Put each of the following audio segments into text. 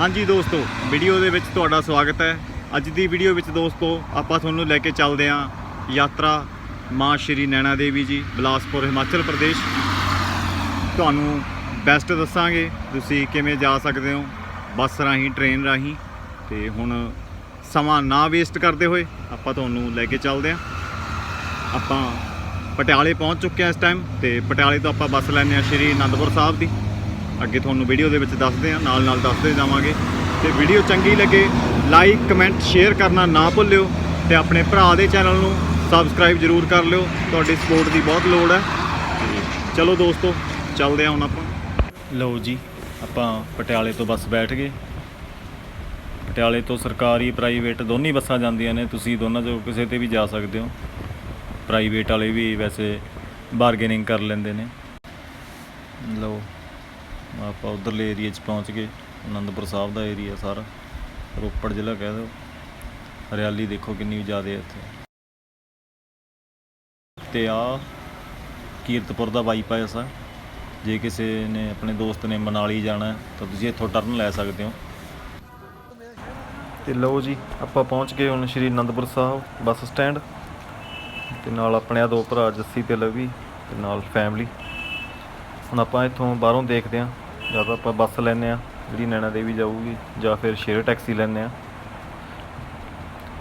ਹਾਂਜੀ ਦੋਸਤੋ, ਵੀਡੀਓ ਦੇ ਵਿੱਚ ਤੁਹਾਡਾ ਸਵਾਗਤ ਹੈ। ਅੱਜ ਦੀ ਵੀਡੀਓ ਵਿੱਚ ਦੋਸਤੋ, ਆਪਾਂ ਤੁਹਾਨੂੰ ਲੈ ਕੇ ਚੱਲਦੇ ਹਾਂ ਯਾਤਰਾ ਮਾਂ ਸ਼੍ਰੀ ਨੈਣਾ ਦੇਵੀ ਜੀ, ਬਿਲਾਸਪੁਰ, ਹਿਮਾਚਲ ਪ੍ਰਦੇਸ਼। ਤੁਹਾਨੂੰ ਬੈਸਟ ਦੱਸਾਂਗੇ, ਤੁਸੀਂ ਕਿਵੇਂ ਜਾ ਸਕਦੇ ਹੋ, ਬੱਸ ਰਾਹੀਂ ਟ੍ਰੇਨ ਰਾਹੀਂ। ਤੇ ਹੁਣ ਸਮਾਂ ਨਾ ਵੇਸਟ ਕਰਦੇ ਹੋਏ, ਆਪਾਂ ਤੁਹਾਨੂੰ ਲੈ ਕੇ ਚੱਲਦੇ ਹਾਂ। ਆਪਾਂ ਪਟਿਆਲੇ ਪਹੁੰਚ ਚੁੱਕੇ ਹਾਂ ਇਸ ਟਾਈਮ ਤੇ ਪਟਿਆਲੇ ਤੋਂ ਆਪਾਂ ਬੱਸ ਲੈਂਦੇ ਹਾਂ ਸ਼੍ਰੀ ਅਨੰਦਪੁਰ ਸਾਹਿਬ ਦੀ। ਅੱਗੇ ਤੁਹਾਨੂੰ ਵੀਡੀਓ ਦੇ ਵਿੱਚ ਦੱਸਦੇ ਹਾਂ, ਨਾਲ ਨਾਲ ਦੱਸਦੇ ਜਾਵਾਂਗੇ। ਤੇ ਵੀਡੀਓ ਚੰਗੀ ਲੱਗੇ ਲਾਈਕ ਕਮੈਂਟ ਸ਼ੇਅਰ ਕਰਨਾ ਨਾ ਭੁੱਲਿਓ ਤੇ ਆਪਣੇ ਭਰਾ ਦੇ ਚੈਨਲ ਨੂੰ ਸਬਸਕ੍ਰਾਈਬ ਜਰੂਰ ਕਰ ਲਿਓ। ਤੁਹਾਡੀ ਸਪੋਰਟ ਦੀ ਬਹੁਤ ਲੋੜ ਹੈ। ਚਲੋ ਦੋਸਤੋ, ਚੱਲਦੇ ਹਾਂ ਹੁਣ ਆਪਾਂ। ਲਓ ਜੀ, ਆਪਾਂ ਪਟਿਆਲੇ ਤੋਂ ਬੱਸ ਬੈਠ ਗਏ। ਪਟਿਆਲੇ ਤੋਂ ਸਰਕਾਰੀ ਪ੍ਰਾਈਵੇਟ ਦੋਨੀ ਬੱਸਾਂ ਜਾਂਦੀਆਂ ਨੇ। ਤੁਸੀਂ ਦੋਨਾਂ ਚੋਂ ਕਿਸੇ ਤੇ ਵੀ ਜਾ ਸਕਦੇ ਹੋ। ਪ੍ਰਾਈਵੇਟ ਵਾਲੇ ਵੀ ਵੈਸੇ ਬਾਰਗੇਨਿੰਗ ਕਰ ਲੈਂਦੇ ਨੇ। ਲਓ। ਆਪਾਂ ਉਧਰਲੇ ਏਰੀਆ 'ਚ ਪਹੁੰਚ ਗਏ ਅਨੰਦਪੁਰ ਸਾਹਿਬ ਦਾ ਏਰੀਆ ਸਾਰਾ, ਰੋਪੜ ਜ਼ਿਲ੍ਹਾ ਕਹਿ ਦਿਓ, ਹਰਿਆਲੀ ਦੇਖੋ ਕਿੰਨੀ ਜ਼ਿਆਦਾ ਹੈ ਇੱਥੇ। ਤੇ ਆ ਕੀਰਤਪੁਰ ਦਾ ਬਾਈਪਾਸ ਆ, ਜੇ ਕਿਸੇ ਨੇ ਆਪਣੇ ਦੋਸਤ ਨੇ ਮਨਾਲੀ ਜਾਣਾ ਤਾਂ ਤੁਸੀਂ ਇੱਥੋਂ ਟਰਨ ਲੈ ਸਕਦੇ ਹੋ। ਤੇ ਲਓ ਜੀ, ਆਪਾਂ ਪਹੁੰਚ ਗਏ ਹੁਣ ਸ਼੍ਰੀ ਅਨੰਦਪੁਰ ਸਾਹਿਬ ਬੱਸ ਸਟੈਂਡ, ਤੇ ਨਾਲ ਆਪਣੇ ਆ ਦੋ ਭਰਾ ਜੱਸੀ ਤੇ ਲਵੀ, ਤੇ ਨਾਲ ਫੈਮਿਲੀ ਹੁਣ ਆਪਾਂ ਇੱਥੋਂ ਬਾਹਰੋਂ ਦੇਖਦੇ ਹਾਂ ਜਾਂ ਤਾਂ ਆਪਾਂ ਬੱਸ ਲੈਨੇ ਆ ਜਿਹੜੀ ਨੈਣਾ ਦੇਵੀ ਜਾਊਗੀ, ਜਾਂ ਫਿਰ ਸ਼ੇਅਰ ਟੈਕਸੀ ਲੈਨੇ ਆ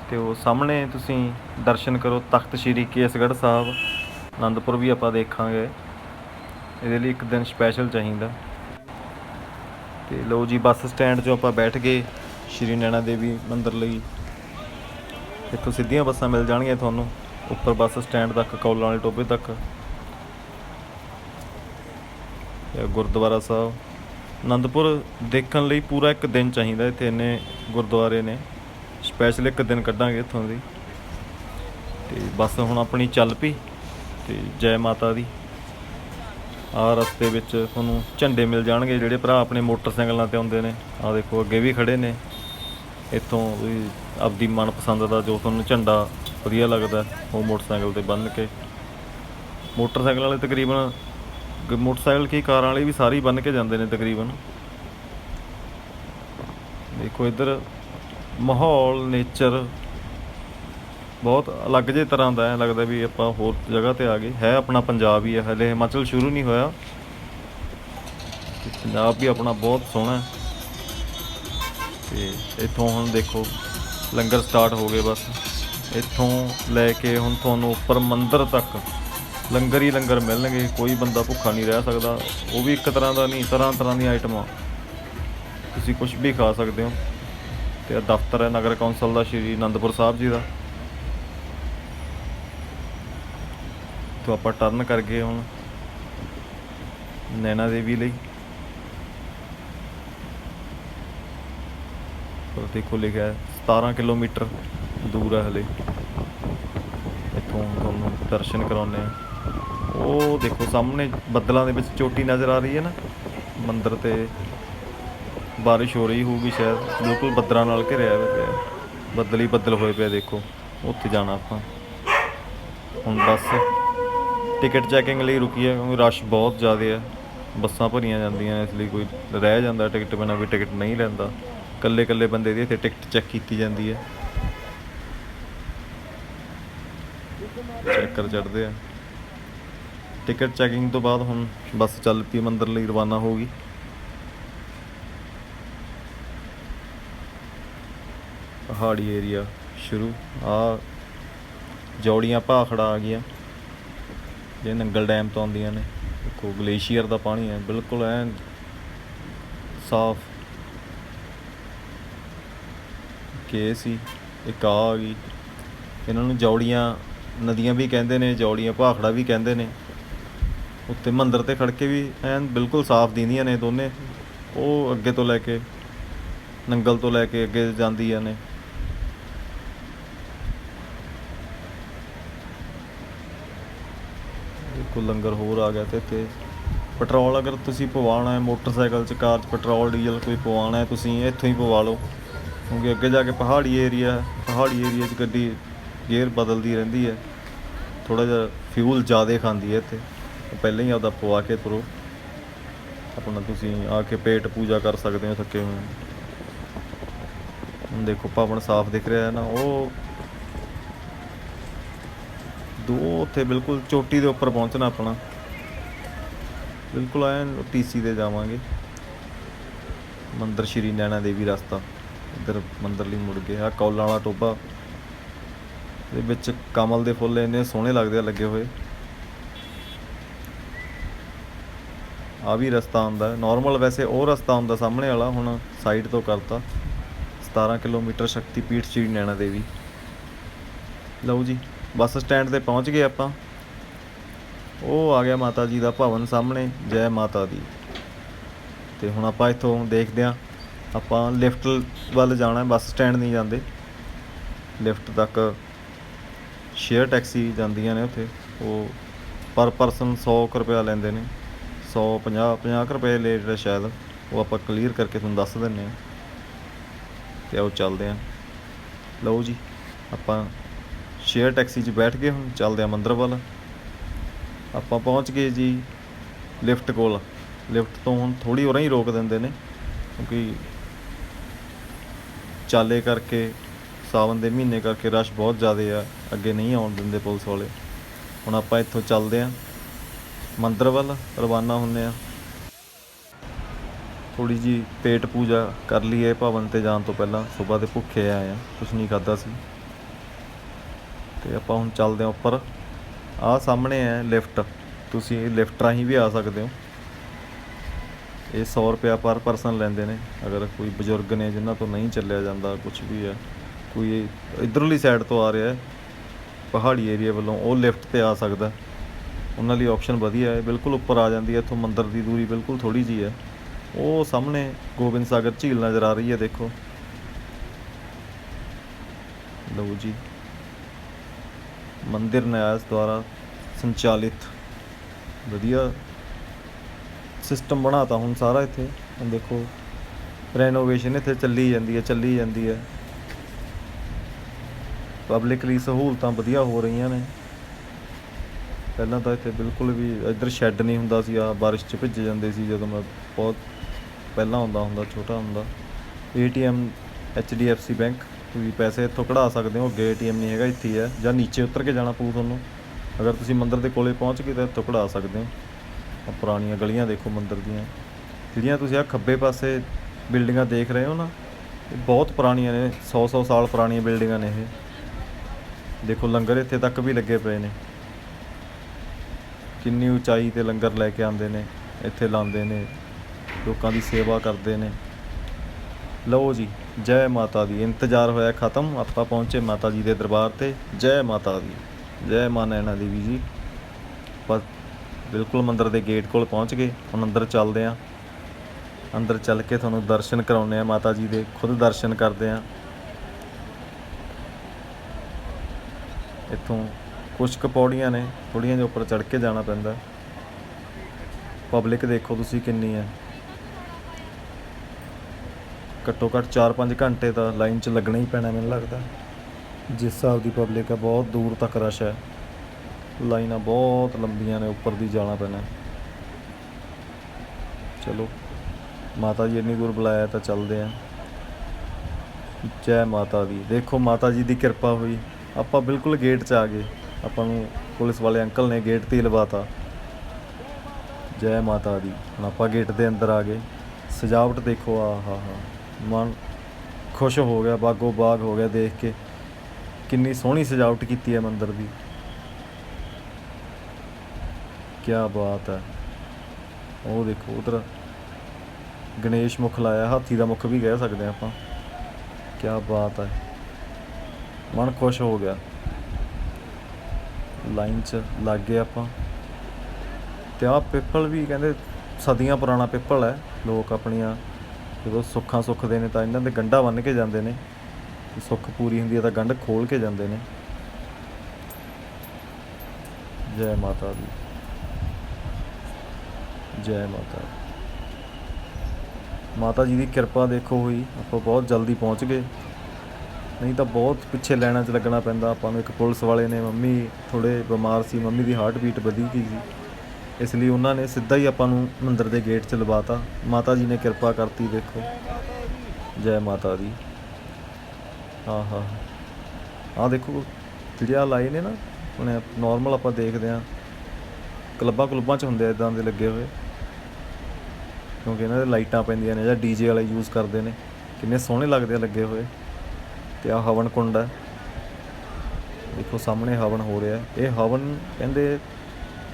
ਤੇ ਉਹ ਸਾਹਮਣੇ ਤੁਸੀਂ ਦਰਸ਼ਨ ਕਰੋ ਤਖਤ ਸ਼੍ਰੀ ਕੇਸਗੜ੍ਹ ਸਾਹਿਬ। ਆਨੰਦਪੁਰ ਵੀ ਆਪਾਂ ਦੇਖਾਂਗੇ। ਇਹਦੇ ਲਈ ਇੱਕ ਦਿਨ ਸਪੈਸ਼ਲ ਚਾਹੀਦਾ। ਤੇ ਲਓ ਜੀ, ਬੱਸ ਸਟੈਂਡ 'ਚੋਂ ਆਪਾਂ ਬੈਠ ਗਏ ਸ਼੍ਰੀ ਨੈਣਾ ਦੇਵੀ ਮੰਦਿਰ ਲਈ। ਇੱਥੋਂ ਸਿੱਧੀਆਂ ਬੱਸਾਂ ਮਿਲ ਜਾਣਗੀਆਂ ਤੁਹਾਨੂੰ, ਉੱਪਰ ਬੱਸ ਸਟੈਂਡ ਤੱਕ, ਕੌਲਾਂ ਵਾਲੇ ਟੋਬੇ ਤੱਕ। ਇਹ ਗੁਰਦੁਆਰਾ ਸਾਹਿਬ। ਅਨੰਦਪੁਰ ਦੇਖਣ ਲਈ ਪੂਰਾ ਇੱਕ ਦਿਨ ਚਾਹੀਦਾ ਇੱਥੇ ਇੰਨੇ ਗੁਰਦੁਆਰੇ ਨੇ। ਸਪੈਸ਼ਲ ਇੱਕ ਦਿਨ ਕੱਢਾਂਗੇ ਇੱਥੋਂ ਦੀ। ਤੇ ਬੱਸ ਹੁਣ ਆਪਣੀ ਚੱਲ ਪਈ ਤੇ ਜੈ ਮਾਤਾ ਦੀ। ਆਹ ਰਸਤੇ ਵਿੱਚ ਤੁਹਾਨੂੰ ਝੰਡੇ ਮਿਲ ਜਾਣਗੇ, ਜਿਹੜੇ ਭਰਾ ਆਪਣੇ ਮੋਟਰਸਾਈਕਲਾਂ ਤੇ ਆਉਂਦੇ ਨੇ। ਆਹ ਦੇਖੋ, ਅੱਗੇ ਵੀ ਖੜੇ ਨੇ। ਇੱਥੋਂ ਵੀ ਆਪਦੀ ਮਨਪਸੰਦ ਦਾ ਜੋ ਤੁਹਾਨੂੰ ਝੰਡਾ ਵਧੀਆ ਲੱਗਦਾ, ਉਹ ਮੋਟਰਸਾਈਕਲ ਤੇ ਬੰਨ੍ਹ ਕੇ। ਮੋਟਰਸਾਈਕਲ ਵਾਲੇ ਤਕਰੀਬਨ ਮੋਟਰਸਾਈਕਲ ਕੀ ਕਾਰਾਂ ਵਾਲੇ ਵੀ ਸਾਰੇ ਹੀ ਬੰਨ੍ਹ ਕੇ ਜਾਂਦੇ ਨੇ ਤਕਰੀਬਨ। ਦੇਖੋ ਇੱਧਰ ਮਾਹੌਲ, ਨੇਚਰ ਬਹੁਤ ਅਲੱਗ ਜੇ ਤਰ੍ਹਾਂ ਦਾ ਹੈ, ਲੱਗਦਾ ਵੀ ਆਪਾਂ ਹੋਰ ਜਗ੍ਹਾ ਤੇ ਆ ਗਏ। ਹੈ ਆਪਣਾ ਪੰਜਾਬ ਹੀ ਹੈ, ਹਲੇ ਹਿਮਾਚਲ ਸ਼ੁਰੂ ਨਹੀਂ ਹੋਇਆ। ਪੰਜਾਬ ਵੀ ਆਪਣਾ ਬਹੁਤ ਸੋਹਣਾ ਹੈ। ਤੇ ਇੱਥੋਂ ਹੁਣ ਦੇਖੋ, ਲੰਗਰ ਸਟਾਰਟ ਹੋ ਗਏ ਬਸ। ਇੱਥੋਂ ਲੈ ਕੇ ਹੁਣ ਤੁਹਾਨੂੰ ਉੱਪਰ ਮੰਦਿਰ ਤੱਕ ਲੰਗਰ ਹੀ ਲੰਗਰ ਮਿਲਣਗੇ, ਕੋਈ ਬੰਦਾ ਭੁੱਖਾ ਨਹੀਂ ਰਹਿ ਸਕਦਾ। ਉਹ ਵੀ ਇੱਕ ਤਰ੍ਹਾਂ ਦਾ ਨਹੀਂ, ਤਰ੍ਹਾਂ ਤਰ੍ਹਾਂ ਦੀਆਂ ਆਈਟਮਾਂ। ਤੁਸੀਂ ਕੁਝ ਵੀ ਖਾ ਸਕਦੇ ਹੋ। ਤੇ ਇਹ ਦਫ਼ਤਰ ਹੈ, ਨਗਰ ਕੌਂਸਲ ਦਾ, ਸ਼੍ਰੀ ਅਨੰਦਪੁਰ ਸਾਹਿਬ ਜੀ ਦਾ। ਤੋਂ ਆਪਾਂ ਟਰਨ ਕਰ ਗਏ ਹੁਣ ਨੈਣਾ ਦੇਵੀ ਲਈ। ਪਰ ਦੇਖੋ ਲਿਖਿਆ 17 ਕਿਲੋਮੀਟਰ ਦੂਰ ਹੈ ਹਲੇ। ਇੱਥੋਂ ਤੁਹਾਨੂੰ ਦਰਸ਼ਨ ਕਰਾਉਂਦੇ ਆ ਉਹ ਦੇਖੋ ਸਾਹਮਣੇ ਬੱਦਲਾਂ ਦੇ ਵਿੱਚ ਚੋਟੀ ਨਜ਼ਰ ਆ ਰਹੀ ਹੈ ਨਾ। ਮੰਦਰ ਤੇ ਬਾਰਿਸ਼ ਹੋ ਰਹੀ ਹੋਊਗੀ ਸ਼ਾਇਦ। ਬਿਲਕੁਲ ਬੱਦਲਾਂ ਨਾਲ ਘਿਰਿਆ ਹੋਇਆ ਪਿਆ ਬੱਦਲ ਹੀ ਬੱਦਲ ਹੋਏ ਪਏ ਦੇਖੋ। ਉੱਥੇ ਜਾਣਾ ਆਪਾਂ। ਹੁਣ ਬੱਸ ਟਿਕਟ ਚੈਕਿੰਗ ਲਈ ਰੁਕੀ ਹੈ ਕਿਉਂਕਿ ਰਸ਼ ਬਹੁਤ ਜ਼ਿਆਦਾ ਹੈ। ਬੱਸਾਂ ਭਰੀਆਂ ਜਾਂਦੀਆਂ ਇਸ ਲਈ ਕੋਈ ਰਹਿ ਜਾਂਦਾ ਟਿਕਟ ਬਿਨਾਂ ਕੋਈ ਟਿਕਟ ਨਹੀਂ ਲੈਂਦਾ। ਕੱਲੇ ਕੱਲੇ ਬੰਦੇ ਦੀ ਇੱਥੇ ਟਿਕਟ ਚੈੱਕ ਕੀਤੀ ਜਾਂਦੀ ਹੈ। ਚੈੱਕਰ ਚੜਦੇ ਆ। ਟਿਕਟ ਚੈਕਿੰਗ ਤੋਂ ਬਾਅਦ ਹੁਣ ਬੱਸ ਚੱਲ ਪਈ, ਮੰਦਰ ਲਈ ਰਵਾਨਾ ਹੋ ਗਈ। ਪਹਾੜੀ ਏਰੀਆ ਸ਼ੁਰੂ। ਆ ਜੌੜੀਆਂ ਭਾਖੜਾ ਆ ਗਈਆਂ। ਜੇ ਨੰਗਲ ਡੈਮ ਤੋਂ ਆਉਂਦੀਆਂ ਨੇ। ਦੇਖੋ, ਗਲੇਸ਼ੀਅਰ ਦਾ ਪਾਣੀ ਹੈ, ਬਿਲਕੁਲ ਐਨ ਸਾਫ਼। ਕੇ ਸੀ, ਇੱਕ ਆ ਆ ਗਈ। ਇਹਨਾਂ ਨੂੰ ਜੌੜੀਆਂ, ਨਦੀਆਂ ਵੀ ਕਹਿੰਦੇ ਨੇ, ਜੌੜੀਆਂ ਭਾਖੜਾ ਵੀ ਕਹਿੰਦੇ ਨੇ। ਉੱਤੇ ਮੰਦਰ ਤੇ ਖੜ ਕੇ ਵੀ ਐਨ ਬਿਲਕੁਲ ਸਾਫ਼ ਦਿੰਦੀਆਂ ਨੇ ਦੋਨੇ। ਉਹ ਅੱਗੇ ਤੋਂ ਲੈ ਕੇ, ਨੰਗਲ ਤੋਂ ਲੈ ਕੇ ਅੱਗੇ ਜਾਂਦੀਆਂ ਨੇ। ਦੇਖੋ ਲੰਗਰ ਹੋਰ ਆ ਗਿਆ ਤੇ ਇੱਥੇ। ਪੈਟਰੋਲ ਅਗਰ ਤੁਸੀਂ ਪਵਾਉਣਾ ਹੈ, ਮੋਟਰਸਾਈਕਲ 'ਚ, ਕਾਰ 'ਚ ਪੈਟਰੋਲ, ਡੀਜ਼ਲ ਕੋਈ ਪਵਾਉਣਾ ਹੈ, ਤੁਸੀਂ ਇੱਥੋਂ ਹੀ ਪਵਾ ਲਓ। ਕਿਉਂਕਿ ਅੱਗੇ ਜਾ ਕੇ ਪਹਾੜੀ ਏਰੀਆ ਪਹਾੜੀ ਏਰੀਆ 'ਚ ਗੱਡੀ ਗੇਅਰ ਬਦਲਦੀ ਰਹਿੰਦੀ ਹੈ। ਥੋੜਾ ਜਿਹਾ ਫਿਊਲ ਜ਼ਿਆਦਾ ਖਾਂਦੀ ਹੈ ਇੱਥੇ। ਪਹਿਲਾਂ ਹੀ ਆਪਦਾ ਪਵਾ ਕੇ ਤੁਰੋ। ਆਪਣਾ ਤੁਸੀਂ ਆ ਕੇ ਪੇਟ ਪੂਜਾ ਕਰ ਸਕਦੇ ਹੋ ਥੱਕੇ ਹੋਏ। ਹੁਣ ਦੇਖੋ ਭਵਨ ਸਾਫ਼ ਦਿਖ ਰਿਹਾ ਹੈ ਨਾ, ਉਹ ਦੋ ਉੱਥੇ ਬਿਲਕੁਲ ਚੋਟੀ ਦੇ ਉੱਪਰ ਪਹੁੰਚਣਾ ਆਪਣਾ। ਬਿਲਕੁਲ ਐਨ ਟੀਸੀ ਤੇ ਜਾਵਾਂਗੇ। ਮੰਦਰ ਸ਼੍ਰੀ ਨੈਣਾ ਦੇਵੀ ਰਸਤਾ। ਇੱਧਰ ਮੰਦਰ ਲਈ ਮੁੜ ਗਏ ਆ, ਕੌਲਾਂ ਵਾਲਾ ਟੋਬਾ ਦੇ ਵਿੱਚ ਕਮਲ ਦੇ ਫੁੱਲ ਇੰਨੇ ਸੋਹਣੇ ਲੱਗਦੇ ਆ ਲੱਗੇ ਹੋਏ। ਆ ਵੀ ਰਸਤਾ ਆਉਂਦਾ ਨਾਰਮਲ ਵੈਸੇ ਉਹ ਰਸਤਾ ਆਉਂਦਾ ਸਾਹਮਣੇ ਵਾਲਾ, ਹੁਣ ਸਾਈਡ ਤੋਂ ਕਰਤਾ। 17 ਕਿਲੋਮੀਟਰ ਸ਼ਕਤੀਪੀਠ ਸ਼੍ਰੀ ਨੈਣਾ ਦੇਵੀ। ਲਓ ਜੀ, ਬੱਸ ਸਟੈਂਡ ਤੇ ਪਹੁੰਚ ਗਏ ਆਪਾਂ। ਉਹ ਆ ਗਿਆ ਮਾਤਾ ਜੀ ਦਾ ਭਵਨ ਸਾਹਮਣੇ, ਜੈ ਮਾਤਾ ਦੀ। ਤੇ ਹੁਣ ਆਪਾਂ ਇੱਥੋਂ ਦੇਖਦੇ ਹਾਂ, ਆਪਾਂ ਲਿਫਟ ਵੱਲ ਜਾਣਾ, ਬੱਸ ਸਟੈਂਡ ਨਹੀਂ ਜਾਂਦੇ। ਲਿਫਟ ਤੱਕ ਸ਼ੇਅਰ ਟੈਕਸੀ ਜਾਂਦੀਆਂ ਨੇ ਉੱਥੇ। ਉਹ ਪਰ ਪਰਸਨ 100 ਕੁ ਰੁਪਇਆ ਲੈਂਦੇ ਨੇ। 100 50 50 ਕੁ ਰੁਪਏ ਲੈ ਜਿਹੜਾ ਸ਼ਾਇਦ। ਉਹ ਆਪਾਂ ਕਲੀਅਰ ਕਰਕੇ ਤੁਹਾਨੂੰ ਦੱਸ ਦਿੰਨੇ ਆ ਤੇ ਆਓ ਚੱਲਦੇ ਆ ਲਓ ਜੀ, ਆਪਾਂ ਸ਼ੇਅਰ ਟੈਕਸੀ 'ਚ ਬੈਠ ਗਏ ਹੁਣ, ਚੱਲਦੇ ਆ ਮੰਦਰ ਵੱਲ। ਆਪਾਂ ਪਹੁੰਚ ਗਏ ਜੀ ਲਿਫਟ ਕੋਲ। ਲਿਫਟ ਤੋਂ ਹੁਣ ਥੋੜੀ ਹੋਰਾਂ ਹੀ ਰੋਕ ਦਿੰਦੇ ਨੇ, ਕਿਉਂਕਿ ਚਾਲੇ ਕਰਕੇ ਸਾਵਨ ਦੇ ਮਹੀਨੇ ਕਰਕੇ ਰਸ਼ ਬਹੁਤ ਜ਼ਿਆਦਾ ਆ, ਅੱਗੇ ਨਹੀਂ ਆਉਣ ਦਿੰਦੇ ਪੁਲਿਸ ਵਾਲੇ। ਹੁਣ ਆਪਾਂ ਇੱਥੋਂ ਚੱਲਦੇ ਆ ਮੰਦਰ ਵੱਲ ਰਵਾਨਾ ਹੁੰਦੇ ਆ। ਥੋੜੀ ਜੀ ਪੇਟ ਪੂਜਾ ਕਰ ਲਈਏ ਭਵਨ ਤੇ ਜਾਣ ਤੋਂ ਪਹਿਲਾਂ। ਸਵੇਰ ਦੇ ਭੁੱਖੇ ਆਏ ਆ ਕੁਝ ਨਹੀਂ ਖਾਦਾ ਸੀ। ਤੇ ਆਪਾਂ ਹੁਣ ਚੱਲਦੇ ਆ ਉੱਪਰ। ਆਹ ਸਾਹਮਣੇ ਹੈ ਲਿਫਟ। ਤੁਸੀਂ ਲਿਫਟ ਰਾਹੀਂ ਵੀ ਆ ਸਕਦੇ ਹੋ। ਇਹ 100 ਰੁਪਿਆ ਪਰ ਪਰਸਨ ਲੈਂਦੇ ਨੇ। ਅਗਰ ਕੋਈ ਬਜ਼ੁਰਗ ਨੇ ਜਿਨ੍ਹਾਂ ਤੋਂ ਨਹੀਂ ਚੱਲਿਆ ਜਾਂਦਾ ਕੁਝ ਵੀ ਹੈ। ਕੋਈ ਇਧਰਲੀ ਸਾਈਡ ਤੋਂ ਆ ਰਿਹਾ ਹੈ। ਪਹਾੜੀ ਏਰੀਆ ਵੱਲੋਂ ਉਹ ਲਿਫਟ ਤੇ ਆ ਸਕਦਾ। ਉਹਨਾਂ ਲਈ ਆਪਸ਼ਨ ਵਧੀਆ ਹੈ, ਬਿਲਕੁਲ ਉੱਪਰ ਆ ਜਾਂਦੀ ਹੈ, ਇੱਥੋਂ ਮੰਦਰ ਦੀ ਦੂਰੀ ਬਿਲਕੁਲ ਥੋੜੀ ਜੀ ਹੈ। ਉਹ ਸਾਹਮਣੇ ਗੋਬਿੰਦ ਸਾਗਰ ਝੀਲ ਨਜ਼ਰ ਆ ਰਹੀ ਹੈ, ਦੇਖੋ। ਲਓ ਜੀ। ਮੰਦਿਰ ਨਿਆਸ ਦੁਆਰਾ ਸੰਚਾਲਿਤ। ਵਧੀਆ ਸਿਸਟਮ ਬਣਾਤਾ ਹੁਣ ਸਾਰਾ ਇੱਥੇ। ਹੁਣ ਦੇਖੋ ਰੈਨੋਵੇਸ਼ਨ ਇੱਥੇ ਚੱਲੀ ਜਾਂਦੀ ਹੈ, ਚੱਲੀ ਜਾਂਦੀ ਹੈ। ਪਬਲਿਕ ਲਈ ਸਹੂਲਤਾਂ ਵਧੀਆ ਹੋ ਰਹੀਆਂ ਨੇ। ਪਹਿਲਾਂ ਤਾਂ ਇੱਥੇ ਬਿਲਕੁਲ ਵੀ ਇੱਧਰ ਸ਼ੈੱਡ ਨਹੀਂ ਹੁੰਦਾ ਸੀ ਆ ਬਾਰਿਸ਼ 'ਚ ਭਿੱਜ ਜਾਂਦੇ ਸੀ ਜਦੋਂ ਮੈਂ ਬਹੁਤ ਪਹਿਲਾਂ ਹੁੰਦਾ ਹੁੰਦਾ, ਛੋਟਾ ਹੁੰਦਾ। ਏਟੀਐਮ HDFC ਬੈਂਕ, ਤੁਸੀਂ ਪੈਸੇ ਇੱਥੋਂ ਕਢਾ ਸਕਦੇ ਹੋ, ਅੱਗੇ ਏਟੀਐਮ ਨਹੀਂ ਹੈਗਾ, ਇੱਥੇ ਹੀ ਹੈ। ਜਾਂ ਨੀਚੇ ਉਤਰ ਕੇ ਜਾਣਾ ਪਊ ਤੁਹਾਨੂੰ। ਅਗਰ ਤੁਸੀਂ ਮੰਦਿਰ ਦੇ ਕੋਲੇ ਪਹੁੰਚ ਗਏ ਤਾਂ ਇੱਥੋਂ ਕਢਾ ਸਕਦੇ ਹੋ। ਆਹ ਪੁਰਾਣੀਆਂ ਗਲੀਆਂ ਦੇਖੋ ਮੰਦਿਰ ਦੀਆਂ। ਜਿਹੜੀਆਂ ਤੁਸੀਂ ਆ ਖੱਬੇ ਪਾਸੇ ਬਿਲਡਿੰਗਾਂ ਦੇਖ ਰਹੇ ਹੋ ਨਾ, ਇਹ ਬਹੁਤ ਪੁਰਾਣੀਆਂ ਨੇ 100 100 ਸਾਲ ਪੁਰਾਣੀਆਂ ਬਿਲਡਿੰਗਾਂ ਨੇ ਇਹ। ਦੇਖੋ ਲੰਗਰ ਇੱਥੇ ਤੱਕ ਵੀ ਲੱਗੇ ਪਏ ਨੇ। ਕਿੰਨੀ ਉਚਾਈ ਤੇ ਲੰਗਰ ਲੈ ਕੇ ਆਉਂਦੇ ਨੇ, ਇੱਥੇ ਲਾਉਂਦੇ ਨੇ, ਲੋਕਾਂ ਦੀ ਸੇਵਾ ਕਰਦੇ ਨੇ। ਲਓ ਜੀ, ਜੈ ਮਾਤਾ ਦੀ, ਇੰਤਜ਼ਾਰ ਹੋਇਆ ਖਤਮ, ਆਪਾਂ ਪਹੁੰਚੇ ਮਾਤਾ ਜੀ ਦੇ ਦਰਬਾਰ ਤੇ, ਜੈ ਮਾਤਾ ਦੀ। ਜੈ ਮਾਂ ਨੈਣਾ ਦੇਵੀ ਜੀ। ਪਰ ਬਿਲਕੁਲ ਮੰਦਰ ਦੇ ਗੇਟ ਕੋਲ ਪਹੁੰਚ ਗਏ, ਹੁਣ ਅੰਦਰ ਚੱਲਦੇ ਆਂ ਅੰਦਰ ਚੱਲ ਕੇ ਤੁਹਾਨੂੰ ਦਰਸ਼ਨ ਕਰਾਉਂਦੇ ਆ ਮਾਤਾ ਜੀ ਦੇ, ਖੁਦ ਦਰਸ਼ਨ ਕਰਦੇ ਆਂ ਇੱਥੋਂ ਕੁਝ ਕੁ ਪੌੜੀਆਂ ਨੇ, ਪੌੜੀਆਂ ਦੇ ਉੱਪਰ ਚੜ੍ਹ ਕੇ ਜਾਣਾ ਪੈਂਦਾ। ਪਬਲਿਕ ਦੇਖੋ ਤੁਸੀਂ ਕਿੰਨੀ ਹੈ। ਘੱਟੋ ਘੱਟ 4-5 ਘੰਟੇ ਤਾਂ ਲਾਈਨ 'ਚ ਲੱਗਣਾ ਹੀ ਪੈਣਾ ਮੈਨੂੰ ਲੱਗਦਾ। ਜਿਸ ਹਿਸਾਬ ਦੀ ਪਬਲਿਕ ਹੈ, ਬਹੁਤ ਦੂਰ ਤੱਕ ਰਸ਼ ਹੈ। ਲਾਈਨਾਂ ਬਹੁਤ ਲੰਬੀਆਂ ਨੇ, ਉੱਪਰ ਦੀ ਜਾਣਾ ਪੈਣਾ। ਚਲੋ, ਮਾਤਾ ਜੀ ਇੰਨੀ ਦੂਰ ਬੁਲਾਇਆ ਤਾਂ ਚੱਲਦੇ ਆਂ ਜੈ ਮਾਤਾ ਦੀ। ਦੇਖੋ ਮਾਤਾ ਜੀ ਦੀ ਕਿਰਪਾ ਹੋਈ। ਆਪਾਂ ਬਿਲਕੁਲ ਗੇਟ 'ਚ ਆ ਗਏ। ਆਪਾਂ ਨੂੰ ਪੁਲਿਸ ਵਾਲੇ ਅੰਕਲ ਨੇ ਗੇਟ ਤੇ ਹੀ ਲਵਾਤਾ। ਜੈ ਮਾਤਾ ਦੀ। ਹੁਣ ਆਪਾਂ ਗੇਟ ਦੇ ਅੰਦਰ ਆ ਗਏ। ਸਜਾਵਟ ਦੇਖੋ ਆ ਹਾ ਮਨ ਖੁਸ਼ ਹੋ ਗਿਆ, ਬਾਗੋ ਬਾਗ ਹੋ ਗਿਆ ਦੇਖ ਕੇ। ਕਿੰਨੀ ਸੋਹਣੀ ਸਜਾਵਟ ਕੀਤੀ ਹੈ ਮੰਦਿਰ ਦੀ। ਕੀ ਬਾਤ ਹੈ। ਉਹ ਦੇਖੋ, ਉਧਰ ਗਣੇਸ਼ ਮੁਖ ਲਾਇਆ, ਹਾਥੀ ਦਾ ਮੁਖ ਵੀ ਕਹਿ ਸਕਦੇ ਹਾਂ ਆਪਾਂ। ਕੀ ਬਾਤ ਹੈ। ਮਨ ਖੁਸ਼ ਹੋ ਗਿਆ। ਲਾਈਨ 'ਚ ਲੱਗ ਗਏ ਆਪਾਂ। ਤੇ ਆਹ ਪਿੱਪਲ ਵੀ ਕਹਿੰਦੇ ਸਦੀਆਂ ਪੁਰਾਣਾ ਪਿੱਪਲ ਹੈ, ਲੋਕ ਆਪਣੀਆਂ ਜਦੋਂ ਸੁੱਖਾਂ ਸੁੱਖਦੇ ਨੇ ਤਾਂ ਇਹਨਾਂ ਦੇ ਗੰਢਾਂ ਬੰਨ੍ਹ ਕੇ ਜਾਂਦੇ ਨੇ। ਸੁੱਖ ਪੂਰੀ ਹੁੰਦੀ ਹੈ ਤਾਂ ਗੰਢ ਖੋਲ ਕੇ ਜਾਂਦੇ ਨੇ। ਜੈ ਮਾਤਾ ਦੀ। ਜੈ ਮਾਤਾ ਮਾਤਾ ਜੀ ਦੀ ਕਿਰਪਾ ਦੇਖੋ ਹੋਈ, ਆਪਾਂ ਬਹੁਤ ਜਲਦੀ ਪਹੁੰਚ ਗਏ। ਨਹੀਂ ਤਾਂ ਬਹੁਤ ਪਿੱਛੇ ਲਾਈਨਾਂ 'ਚ ਲੱਗਣਾ ਪੈਂਦਾ। ਆਪਾਂ ਨੂੰ ਇੱਕ ਪੁਲਿਸ ਵਾਲੇ ਨੇ ਮੰਮੀ ਥੋੜੇ ਬਿਮਾਰ ਸੀ, ਮੰਮੀ ਦੀ ਹਾਰਟ ਬੀਟ ਵਧੀ ਗਈ ਸੀ। ਇਸ ਲਈ ਉਹਨਾਂ ਨੇ ਸਿੱਧਾ ਹੀ ਆਪਾਂ ਨੂੰ ਮੰਦਿਰ ਦੇ ਗੇਟ 'ਚ ਲਵਾਤਾ। ਮਾਤਾ ਜੀ ਨੇ ਕਿਰਪਾ ਕਰਤੀ ਦੇਖੋ। ਜੈ ਮਾਤਾ ਦੀ। ਹਾਂ ਹਾਂ ਆਹ ਦੇਖੋ, ਜਿਹੜੇ ਆਹ ਲਾਏ ਨੇ ਨਾ, ਹੁਣ ਨਾਰਮਲ ਆਪਾਂ ਦੇਖਦੇ ਆ ਕਲੱਬਾਂ ਕਲੱਬਾਂ ਚ ਹੁੰਦੇ ਆ ਇਦਾਂ ਦੇ ਲੱਗੇ ਹੋਏ। ਕਿਉਂਕਿ ਇਹਨਾਂ ਦੇ ਲਾਈਟਾਂ ਪੈਂਦੀਆਂ ਨੇ ਜਾਂ ਡੀਜੇ ਵਾਲੇ ਯੂਜ਼ ਕਰਦੇ ਨੇ। ਕਿੰਨੇ ਸੋਹਣੇ ਲੱਗਦੇ ਆ ਲੱਗੇ ਹੋਏ। ਤੇ ਆਹ ਹਵਨ ਕੁੰਡ ਹੈ। ਦੇਖੋ ਸਾਹਮਣੇ ਹਵਨ ਹੋ ਰਿਹਾ ਇਹ ਹਵਨ ਕਹਿੰਦੇ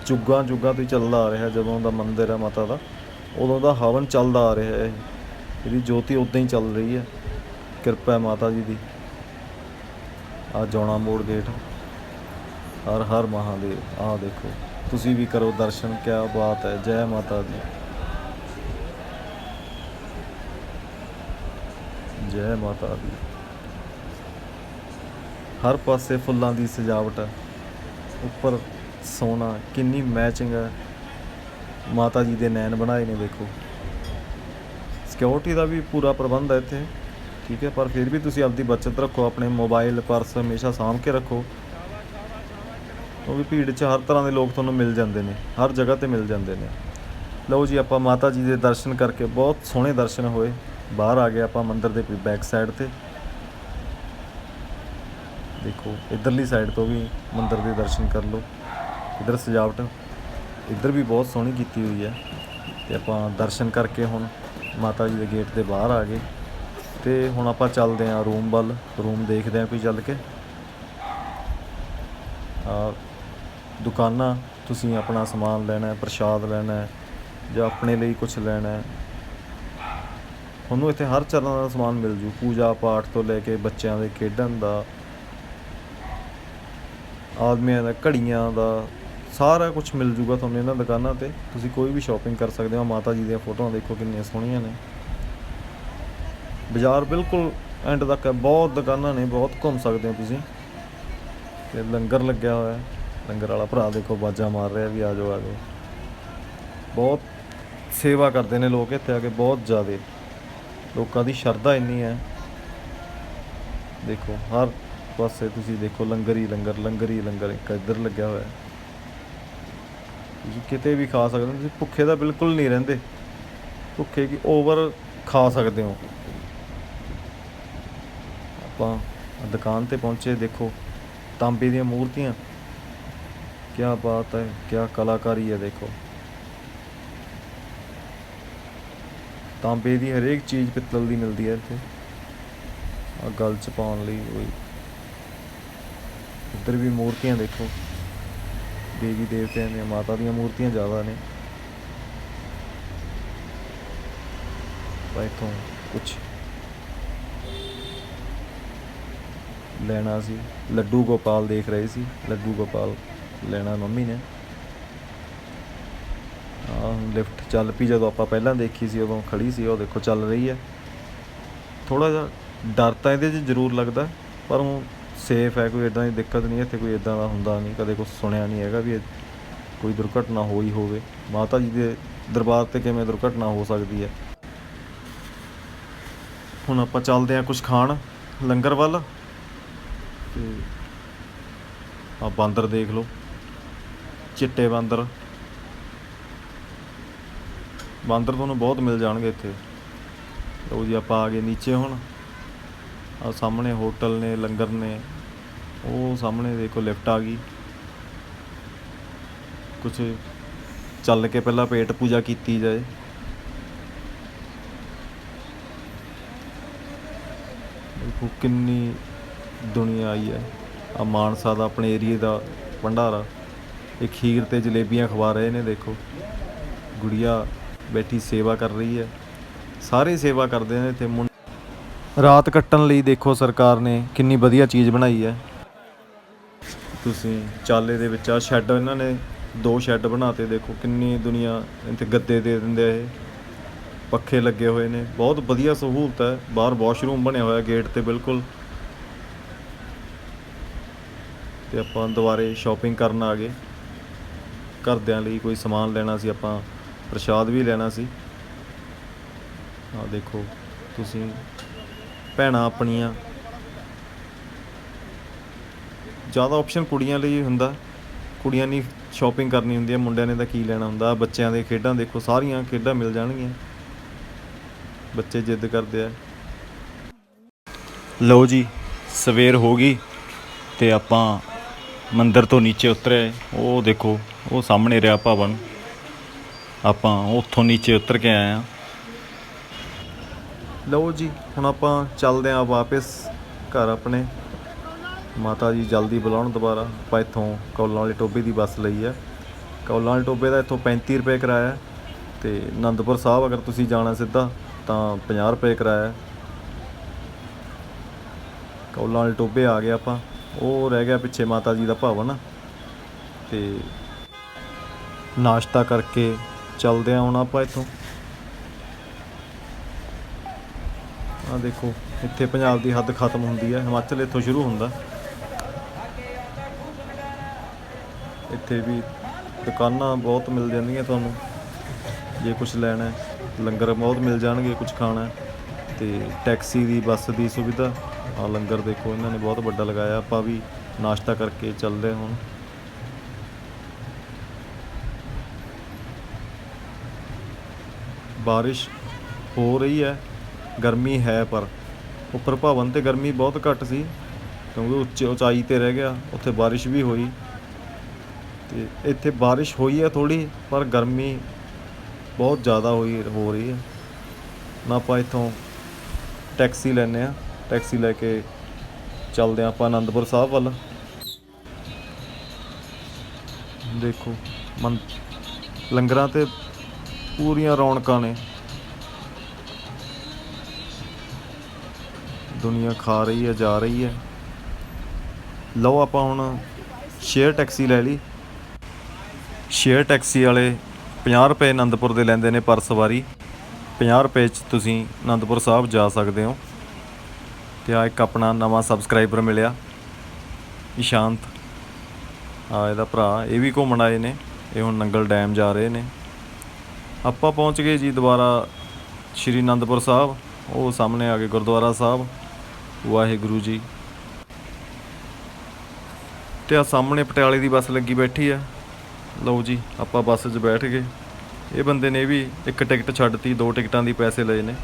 ਜੁਗਾਂ ਜੁਗਾਂ ਤੋਂ ਚੱਲਦਾ ਆ ਰਿਹਾ ਜਦੋਂ ਦਾ ਮੰਦਿਰ ਹੈ ਮਾਤਾ ਦਾ। ਉਦੋਂ ਦਾ ਹਵਨ ਚੱਲਦਾ ਆ ਰਿਹਾ ਹੈ ਇਹਦੀ ਜੋਤੀ ਉਦਾਂ ਹੀ ਚੱਲ ਰਹੀ ਹੈ। ਕਿਰਪਾ ਮਾਤਾ ਜੀ ਦੀ। ਆ ਜੋਣਾ ਮੋੜ ਗੇਟ। ਹਰ ਹਰ ਮਹਾਦੇਵ। ਆ ਦੇਖੋ। ਤੁਸੀਂ ਵੀ ਕਰੋ ਦਰਸ਼ਨ। ਕਿਆ ਬਾਤ ਹੈ। ਜੈ ਮਾਤਾ ਦੀ। ਜੈ ਮਾਤਾ ਦੀ। ਹਰ ਪਾਸੇ ਫੁੱਲਾਂ ਦੀ ਸਜਾਵਟ ਹੈ ਉੱਪਰ ਸੋਨਾ, ਕਿੰਨੀ ਮੈਚਿੰਗ ਹੈ। ਮਾਤਾ ਜੀ ਦੇ ਨੈਣ ਬਣਾਏ ਨੇ ਦੇਖੋ ਸਿਕਿਉਰਿਟੀ ਦਾ ਵੀ ਪੂਰਾ ਪ੍ਰਬੰਧ ਹੈ ਇੱਥੇ, ਠੀਕ ਹੈ। ਪਰ ਫਿਰ ਵੀ ਤੁਸੀਂ ਆਪਦੀ ਬਚਤ ਰੱਖੋ, ਆਪਣੇ ਮੋਬਾਈਲ ਪਰਸ ਹਮੇਸ਼ਾ ਸਾਂਭ ਕੇ ਰੱਖੋ। ਉਹ ਵੀ ਭੀੜ 'ਚ ਹਰ ਤਰ੍ਹਾਂ ਦੇ ਲੋਕ ਤੁਹਾਨੂੰ ਮਿਲ ਜਾਂਦੇ ਨੇ, ਹਰ ਜਗ੍ਹਾ ਤੇ ਮਿਲ ਜਾਂਦੇ ਨੇ। ਲਓ ਜੀ, ਆਪਾਂ ਮਾਤਾ ਜੀ ਦੇ ਦਰਸ਼ਨ ਕਰਕੇ ਬਹੁਤ ਸੋਹਣੇ ਦਰਸ਼ਨ ਹੋਏ। ਬਾਹਰ ਆ ਗਏ ਆਪਾਂ ਮੰਦਿਰ ਦੇ ਬੈਕ ਸਾਈਡ ਤੇ। ਦੇਖੋ, ਇਧਰਲੀ ਸਾਈਡ ਤੋਂ ਵੀ ਮੰਦਿਰ ਦੇ ਦਰਸ਼ਨ ਕਰ ਲਓ। ਇਧਰ ਸਜਾਵਟ, ਇੱਧਰ ਵੀ ਬਹੁਤ ਸੋਹਣੀ ਕੀਤੀ ਹੋਈ ਹੈ। ਤੇ ਆਪਾਂ ਦਰਸ਼ਨ ਕਰਕੇ ਹੁਣ ਮਾਤਾ ਜੀ ਦੇ ਗੇਟ ਦੇ ਬਾਹਰ ਆ ਗਏ। ਤੇ ਹੁਣ ਆਪਾਂ ਚੱਲਦੇ ਹਾਂ ਰੂਮ ਵੱਲ। ਰੂਮ ਦੇਖਦੇ ਹਾਂ ਕੋਈ ਚੱਲ ਕੇ। ਆ, ਦੁਕਾਨਾਂ, ਤੁਸੀਂ ਆਪਣਾ ਸਮਾਨ ਲੈਣਾ ਹੈ, ਪ੍ਰਸ਼ਾਦ ਲੈਣਾ ਹੈ, ਜਾਂ ਆਪਣੇ ਲਈ ਕੁਝ ਲੈਣਾ ਹੈ। ਤੁਹਾਨੂੰ ਇੱਥੇ ਹਰ ਤਰ੍ਹਾਂ ਦਾ ਸਮਾਨ ਮਿਲ ਜੂ। ਪੂਜਾ ਪਾਠ ਤੋਂ ਲੈ ਕੇ ਬੱਚਿਆਂ ਦੇ ਖੇਡਣ ਦਾ ਆਦਮੀਆਂ ਦਾ, ਘੜੀਆਂ ਦਾ, ਸਾਰਾ ਕੁਝ ਮਿਲ ਜੂਗਾ ਤੁਹਾਨੂੰ ਇਹਨਾਂ ਦੁਕਾਨਾਂ ਤੇ। ਤੁਸੀਂ ਕੋਈ ਵੀ ਸ਼ਾਪਿੰਗ ਕਰ ਸਕਦੇ ਹੋ। ਮਾਤਾ ਜੀ ਦੀਆਂ ਫੋਟੋਆਂ ਦੇਖੋ, ਕਿੰਨੀਆਂ ਸੋਹਣੀਆਂ ਨੇ। ਬਾਜ਼ਾਰ ਬਿਲਕੁਲ ਐਂਡ ਤੱਕ ਹੈ। ਬਹੁਤ ਦੁਕਾਨਾਂ ਨੇ, ਬਹੁਤ ਘੁੰਮ ਸਕਦੇ ਹੋ ਤੁਸੀਂ। ਤੇ ਲੰਗਰ ਲੱਗਿਆ ਹੋਇਆ ਹੈ। ਲੰਗਰ ਵਾਲਾ ਭਰਾ ਦੇਖੋ, ਬਾਜਾ ਮਾਰ ਰਿਹਾ ਵੀ ਆ ਜਾਓ ਆ ਜਾਓ। ਬਹੁਤ ਸੇਵਾ ਕਰਦੇ ਨੇ ਲੋਕ ਇੱਥੇ ਆ ਕੇ, ਬਹੁਤ ਜ਼ਿਆਦੇ। ਲੋਕਾਂ ਦੀ ਸ਼ਰਧਾ ਇੰਨੀ ਹੈ। ਦੇਖੋ, ਹਰ ਪਾਸੇ ਤੁਸੀਂ ਦੇਖੋ ਲੰਗਰ ਹੀ ਲੰਗਰ ਲੰਗਰ ਹੀ ਲੰਗਰ, ਇੱਕ ਇੱਧਰ ਲੱਗਿਆ ਹੋਇਆ। ਤੁਸੀਂ ਕਿਤੇ ਵੀ ਖਾ ਸਕਦੇ ਹੋ, ਤੁਸੀਂ ਭੁੱਖੇ ਤਾਂ ਬਿਲਕੁਲ ਨਹੀਂ ਰਹਿੰਦੇ। ਭੁੱਖੇ ਕੀ ਓਵਰ ਖਾ ਸਕਦੇ ਹੋ। ਆਪਾਂ ਦੁਕਾਨ ਤੇ ਪਹੁੰਚੇ, ਦੇਖੋ ਤਾਂਬੇ ਦੀਆਂ ਮੂਰਤੀਆਂ। ਕੀ ਬਾਤ ਹੈ ਕੀ ਕਲਾਕਾਰੀ ਹੈ, ਦੇਖੋ। ਤਾਂਬੇ ਦੀ ਹਰੇਕ ਚੀਜ਼ ਪਿੱਤਲ ਦੀ ਮਿਲਦੀ ਹੈ ਇੱਥੇ। ਆ ਗਲ ਚ ਪਾਉਣ ਲਈ ਕੋਈ ਇੱਧਰ ਵੀ ਮੂਰਤੀਆਂ ਦੇਖੋ। ਦੇਵੀ ਦੇਵਤਿਆਂ ਦੀਆਂ, ਮਾਤਾ ਦੀਆਂ ਮੂਰਤੀਆਂ ਜ਼ਿਆਦਾ ਨੇ। ਪਰ ਇੱਥੋਂ ਕੁਛ ਲੈਣਾ ਸੀ। ਲੱਡੂ ਗੋਪਾਲ ਦੇਖ ਰਹੇ ਸੀ। ਲੱਡੂ ਗੋਪਾਲ ਲੈਣਾ ਮੰਮੀ ਨੇ। ਆਹ ਲਿਫਟ ਚੱਲ ਪਈ, ਜਦੋਂ ਆਪਾਂ ਪਹਿਲਾਂ ਦੇਖੀ ਸੀ, ਉਦੋਂ ਖੜੀ ਸੀ, ਉਹ ਦੇਖੋ ਚੱਲ ਰਹੀ ਹੈ। ਥੋੜਾ ਜਿਹਾ ਡਰ ਤਾਂ ਇਹਦੇ 'ਚ ਜ਼ਰੂਰ ਲੱਗਦਾ, ਪਰ ਉਹ ਸੇਫ ਹੈ, ਕੋਈ ਇਦਾਂ ਦੀ ਦਿੱਕਤ ਨਹੀਂ ਇੱਥੇ ਕੋਈ ਇਦਾਂ ਦਾ ਹੁੰਦਾ ਨਹੀਂ, ਕਦੇ ਕੁਝ ਸੁਣਿਆ ਨਹੀਂ ਹੈਗਾ ਵੀ ਕੋਈ ਦੁਰਘਟਨਾ ਹੋਈ ਹੋਵੇ। ਮਾਤਾ ਜੀ ਦੇ ਦਰਬਾਰ ਤੇ ਕਿਵੇਂ ਦੁਰਘਟਨਾ ਹੋ ਸਕਦੀ ਹੈ? ਹੁਣ ਆਪਾਂ ਚੱਲਦੇ ਹਾਂ ਕੁਝ ਖਾਣ, ਲੰਗਰ ਵੱਲ। ਤੇ ਆ ਬਾਂਦਰ ਦੇਖ ਲਓ, ਚਿੱਟੇ ਬਾਂਦਰ। ਬਾਂਦਰ ਤੁਹਾਨੂੰ ਬਹੁਤ ਮਿਲ ਜਾਣਗੇ ਇੱਥੇ। ਲਓ ਜੀ, ਆਪਾਂ ਆ ਗਏ ਨੀਚੇ ਹੁਣ। ਆ ਸਾਹਮਣੇ ਹੋਟਲ ਨੇ, ਲੰਗਰ ਨੇ। ਉਹ ਸਾਹਮਣੇ ਦੇਖੋ ਲਿਫਟ ਆ ਗਈ। ਕੁਝ ਚੱਲ ਕੇ ਪਹਿਲਾਂ ਪੇਟ ਪੂਜਾ ਕੀਤੀ ਜਾਏ। ਦੇਖੋ ਕਿੰਨੀ ਦੁਨੀਆ ਆਈ ਹੈ। ਆ ਮਾਨਸਾ ਦਾ ਆਪਣੇ ਏਰੀਏ ਦਾ ਭੰਡਾਰਾ। ਇਹ ਖੀਰ ਤੇ ਜਲੇਬੀਆਂ ਖਵਾ ਰਹੇ ਨੇ, ਦੇਖੋ। ਗੁੜੀਆ ਬੈਠੀ ਸੇਵਾ ਕਰ ਰਹੀ ਹੈ। ਸਾਰੇ ਸੇਵਾ ਕਰਦੇ ਨੇ ਇੱਥੇ ਮੁੰ ਰਾਤ ਕੱਟਣ ਲਈ ਦੇਖੋ ਸਰਕਾਰ ਨੇ ਕਿੰਨੀ ਵਧੀਆ ਚੀਜ਼ ਬਣਾਈ ਹੈ। ਤੁਸੀਂ ਚਾਲੇ ਦੇ ਵਿੱਚ ਆ ਸ਼ੈੱਡ, ਇਹਨਾਂ ਨੇ ਦੋ ਸ਼ੈੱਡ ਬਣਾਤੇ, ਦੇਖੋ ਕਿੰਨੀ ਦੁਨੀਆ ਇੱਥੇ ਗੱਦੇ ਦੇ ਦਿੰਦੇ ਆ ਇਹ। ਪੱਖੇ ਲੱਗੇ ਹੋਏ ਨੇ, ਬਹੁਤ ਵਧੀਆ ਸਹੂਲਤ ਹੈ, ਬਾਹਰ ਵਾਸ਼ਰੂਮ ਬਣਿਆ ਹੋਇਆ ਗੇਟ ਤੇ ਬਿਲਕੁਲ। ਤੇ ਆਪਾਂ ਦੁਬਾਰੇ ਸ਼ਾਪਿੰਗ ਕਰਨ ਆ ਗਏ। ਘਰਦਿਆਂ ਲਈ ਕੋਈ ਸਮਾਨ ਲੈਣਾ ਸੀ, ਆਪਾਂ ਪ੍ਰਸ਼ਾਦ ਵੀ ਲੈਣਾ ਸੀ। ਆ ਦੇਖੋ, ਤੁਸੀਂ ਭੈਣਾਂ ਆਪਣੀਆਂ ਜ਼ਿਆਦਾ ਆਪਸ਼ਨ ਕੁੜੀਆਂ ਲਈ ਹੁੰਦਾ। ਕੁੜੀਆਂ ਨਹੀਂ ਸ਼ਾਪਿੰਗ ਕਰਨੀ ਹੁੰਦੀ ਹੈ, ਮੁੰਡਿਆਂ ਨੇ ਤਾਂ ਕੀ ਲੈਣਾ ਹੁੰਦਾ? ਬੱਚਿਆਂ ਦੇ ਖੇਡਾਂ ਦੇਖੋ, ਸਾਰੀਆਂ ਖੇਡਾਂ ਮਿਲ ਜਾਣਗੀਆਂ। ਬੱਚੇ ਜਿੱਦ ਕਰਦੇ ਆ। ਲਓ ਜੀ, ਸਵੇਰ ਹੋ ਗਈ ਤੇ ਆਪਾਂ ਮੰਦਰ ਤੋਂ ਨੀਚੇ ਉਤਰੇ। ਉਹ ਦੇਖੋ, ਉਹ ਸਾਹਮਣੇ ਰਿਹਾ ਭਵਨ। ਆਪਾਂ ਉੱਥੋਂ ਨੀਚੇ ਉਤਰ ਕੇ ਆਏ ਆ ਲਓ ਜੀ, ਹੁਣ ਆਪਾਂ ਚੱਲਦੇ ਆਂ ਵਾਪਸ ਘਰ ਆਪਣੇ। ਮਾਤਾ ਜੀ ਜਲਦੀ ਬੁਲਾਉਣ ਦੁਬਾਰਾ, ਆਪਾਂ ਇੱਥੋਂ ਕੌਲਾਂ ਵਾਲੇ ਟੋਬੇ ਦੀ ਬੱਸ ਲਈ ਆ। ਕੌਲਾਂ ਵਾਲੇ ਟੋਬੇ ਦਾ ਇੱਥੋਂ 35 ਰੁਪਏ ਕਿਰਾਇਆ ਹੈ ਤੇ ਆਨੰਦਪੁਰ ਸਾਹਿਬ ਅਗਰ ਤੁਸੀਂ ਜਾਣਾ ਸਿੱਧਾ, ਤਾਂ 50 ਰੁਪਏ ਕਿਰਾਇਆ ਕੌਲਾਂ ਵਾਲੇ ਟੋਬੇ ਆ ਗਏ ਆਪਾਂ, ਉਹ ਰਹਿ ਗਿਆ ਪਿੱਛੇ ਮਾਤਾ ਜੀ ਦਾ ਭਵਨ। ਤੇ ਨਾਸ਼ਤਾ ਕਰਕੇ ਚੱਲਦੇ ਆਂ ਹੁਣ ਆਪਾਂ ਇੱਥੋਂ। ਆ ਦੇਖੋ, ਇੱਥੇ ਪੰਜਾਬ ਦੀ ਹੱਦ ਖਤਮ ਹੁੰਦੀ ਹੈ, ਹਿਮਾਚਲ ਇੱਥੋਂ ਸ਼ੁਰੂ ਹੁੰਦਾ। ਇੱਥੇ ਵੀ ਦੁਕਾਨਾਂ ਬਹੁਤ ਮਿਲ ਜਾਂਦੀਆਂ ਤੁਹਾਨੂੰ। ਜੇ ਕੁਝ ਲੈਣਾ ਹੈ, ਲੰਗਰ ਬਹੁਤ ਮਿਲ ਜਾਣਗੇ ਕੁਝ ਖਾਣਾ ਹੈ। ਤੇ ਟੈਕਸੀ ਦੀ, ਬੱਸ ਦੀ ਸੁਵਿਧਾ ਆ ਲੰਗਰ ਦੇਖੋ, ਇਹਨਾਂ ਨੇ ਬਹੁਤ ਵੱਡਾ ਲਗਾਇਆ। ਆਪਾਂ ਵੀ ਨਾਸ਼ਤਾ ਕਰਕੇ ਚੱਲਦੇ ਹੁਣ। ਬਾਰਿਸ਼ ਹੋ ਰਹੀ ਹੈ, ਗਰਮੀ ਹੈ ਪਰ। ਉੱਪਰ ਭਵਨ ਤੇ ਗਰਮੀ ਬਹੁਤ ਘੱਟ ਸੀ, ਕਿਉਂਕਿ ਉੱਚੇ ਉਚਾਈ ਤੇ ਰਹਿ ਗਿਆ, ਉੱਥੇ ਬਾਰਿਸ਼ ਵੀ ਹੋਈ। ਤੇ ਇੱਥੇ ਬਾਰਿਸ਼ ਹੋਈ ਹੈ ਥੋੜੀ ਪਰ ਗਰਮੀ ਬਹੁਤ ਜ਼ਿਆਦਾ ਹੋਈ, ਹੋ ਰਹੀ ਹੈ। ਨਾ ਆਪਾਂ ਇੱਥੋਂ ਟੈਕਸੀ ਲੈਨੇ ਆ ਟੈਕਸੀ ਲੈ ਕੇ ਚੱਲਦੇ ਹਾਂ ਆਪਾਂ ਆਨੰਦਪੁਰ ਸਾਹਿਬ ਵੱਲ। ਦੇਖੋ ਮਨ ਲੰਗਰਾਂ ਤੇ ਪੂਰੀਆਂ ਰੌਣਕਾਂ ਨੇ। ਦੁਨੀਆ ਖਾ ਰਹੀ ਹੈ, ਜਾ ਰਹੀ ਹੈ। ਲਓ ਆਪਾਂ ਹੁਣ ਸ਼ੇਅਰ ਟੈਕਸੀ ਲੈ ਲਈ। ਸ਼ੇਅਰ ਟੈਕਸੀ ਵਾਲੇ 50 ਰੁਪਏ ਆਨੰਦਪੁਰ ਦੇ ਲੈਂਦੇ ਨੇ ਪਰ ਸਵਾਰੀ। 50 ਰੁਪਏ 'ਚ ਤੁਸੀਂ ਆਨੰਦਪੁਰ ਸਾਹਿਬ ਜਾ ਸਕਦੇ ਹੋ। ਤੇ ਆ ਇੱਕ ਆਪਣਾ ਨਵਾਂ ਸਬਸਕ੍ਰਾਈਬਰ ਮਿਲਿਆ। ਇਸ਼ਾਂਤ। ਆ ਇਹਦਾ ਭਰਾ, ਇਹ ਵੀ ਘੁੰਮਣ ਆਏ ਨੇ। ਇਹ ਹੁਣ ਨੰਗਲ ਡੈਮ ਜਾ ਰਹੇ ਨੇ। ਆਪਾਂ ਪਹੁੰਚ ਗਏ ਜੀ ਦੁਬਾਰਾ ਸ਼੍ਰੀ ਅਨੰਦਪੁਰ ਸਾਹਿਬ। ਉਹ ਸਾਹਮਣੇ ਆ ਗਏ ਗੁਰਦੁਆਰਾ ਸਾਹਿਬ। ਵਾਹਿਗੁਰੂ ਜੀ। ਤੇ ਆ ਸਾਹਮਣੇ ਪਟਿਆਲੇ ਦੀ ਬੱਸ ਲੱਗੀ ਬੈਠੀ ਆ। ਲਓ ਜੀ, ਆਪਾਂ ਬੱਸ 'ਚ ਬੈਠ ਗਏ। ਇਹ ਬੰਦੇ ਨੇ ਵੀ ਇੱਕ ਟਿਕਟ ਛੱਡਤੀ, ਦੋ ਟਿਕਟਾਂ ਦੀ ਪੈਸੇ ਲਏ ਨੇ।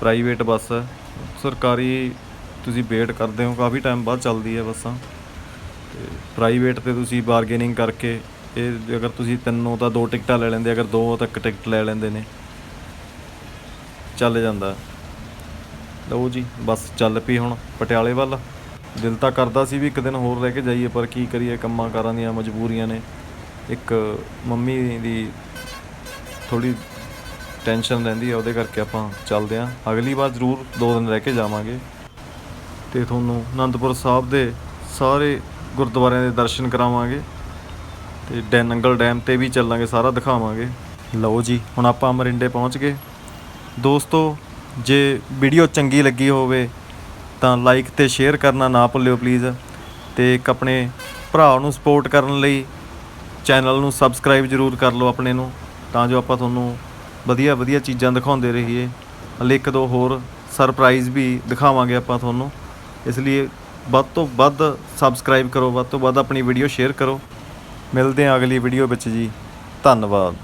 ਪ੍ਰਾਈਵੇਟ ਬੱਸ ਹੈ ਸਰਕਾਰੀ ਤੁਸੀਂ ਵੇਟ ਕਰਦੇ ਹੋ, ਕਾਫੀ ਟਾਈਮ ਬਾਅਦ ਚੱਲਦੀ ਹੈ ਬੱਸਾਂ। ਤੇ ਪ੍ਰਾਈਵੇਟ ਤੇ ਤੁਸੀਂ ਬਾਰਗੇਨਿੰਗ ਕਰਕੇ, ਇਹ ਅਗਰ ਤੁਸੀਂ ਤਿੰਨੋਂ ਤਾਂ ਦੋ ਟਿਕਟਾਂ ਲੈ ਲੈਂਦੇ, ਅਗਰ ਦੋ ਤਾਂ ਇੱਕ ਟਿਕਟ ਲੈ ਲੈਂਦੇ ਨੇ। ਚੱਲ ਜਾਂਦਾ। ਲਓ ਜੀ, ਬੱਸ ਚੱਲ ਪਈ ਹੁਣ ਪਟਿਆਲੇ ਵੱਲ। ਦਿਲ ਤਾਂ ਕਰਦਾ ਸੀ ਵੀ ਇੱਕ ਦਿਨ ਹੋਰ ਰਹਿ ਕੇ ਜਾਈਏ, ਪਰ ਕੀ ਕਰੀਏ, ਕੰਮਾਂ ਕਾਰਾਂ ਦੀਆਂ ਮਜਬੂਰੀਆਂ ਨੇ। ਇੱਕ ਮੰਮੀ ਦੀ ਥੋੜੀ ਟੈਨਸ਼ਨ ਰਹਿੰਦੀ ਹੈ ਉਹਦੇ ਕਰਕੇ ਆਪਾਂ ਚੱਲਦੇ ਆਂ। ਅਗਲੀ ਵਾਰ ਜ਼ਰੂਰ ਦੋ ਦਿਨ ਰਹਿ ਕੇ ਜਾਵਾਂਗੇ। ਤੇ ਤੁਹਾਨੂੰ ਅਨੰਦਪੁਰ ਸਾਹਿਬ ਦੇ ਸਾਰੇ ਗੁਰਦੁਆਰਿਆਂ ਦੇ ਦਰਸ਼ਨ ਕਰਾਵਾਂਗੇ। ਤੇ ਡੈ ਨੰਗਲ ਡੈਮ ਤੇ ਵੀ ਚੱਲਾਂਗੇ, ਸਾਰਾ ਦਿਖਾਵਾਂਗੇ। ਲਓ ਜੀ, ਹੁਣ ਆਪਾਂ ਮਰਿੰਡੇ ਪਹੁੰਚ ਗਏ। ਦੋਸਤੋ, ਜੇ ਵੀਡੀਓ ਚੰਗੀ ਲੱਗੀ ਹੋਵੇ, ਤਾਂ ਲਾਈਕ ਤੇ ਸ਼ੇਅਰ ਕਰਨਾ ਨਾ ਭੁੱਲਿਓ ਪਲੀਜ਼ ਤੇ ਇੱਕ ਆਪਣੇ ਭਰਾ ਨੂੰ ਸਪੋਰਟ ਕਰਨ ਲਈ ਚੈਨਲ ਨੂੰ ਸਬਸਕ੍ਰਾਈਬ ਜਰੂਰ ਕਰ ਲਓ ਆਪਣੇ ਨੂੰ, ਤਾਂ ਜੋ ਆਪਾਂ ਤੁਹਾਨੂੰ ਵਧੀਆ ਵਧੀਆ ਚੀਜ਼ਾਂ ਦਿਖਾਉਂਦੇ ਰਹੀਏ। ਹਲੇ ਇੱਕ ਦੋ ਹੋਰ ਸਰਪ੍ਰਾਈਜ਼ ਵੀ ਦਿਖਾਵਾਂਗੇ ਆਪਾਂ ਤੁਹਾਨੂੰ। ਇਸ ਲਈ ਵੱਧ ਤੋਂ ਵੱਧ ਸਬਸਕ੍ਰਾਈਬ ਕਰੋ, ਵੱਧ ਤੋਂ ਵੱਧ ਆਪਣੀ ਵੀਡੀਓ ਸ਼ੇਅਰ ਕਰੋ। ਮਿਲਦੇ ਹਾਂ ਅਗਲੀ ਵੀਡੀਓ ਵਿੱਚ ਜੀ। ਧੰਨਵਾਦ।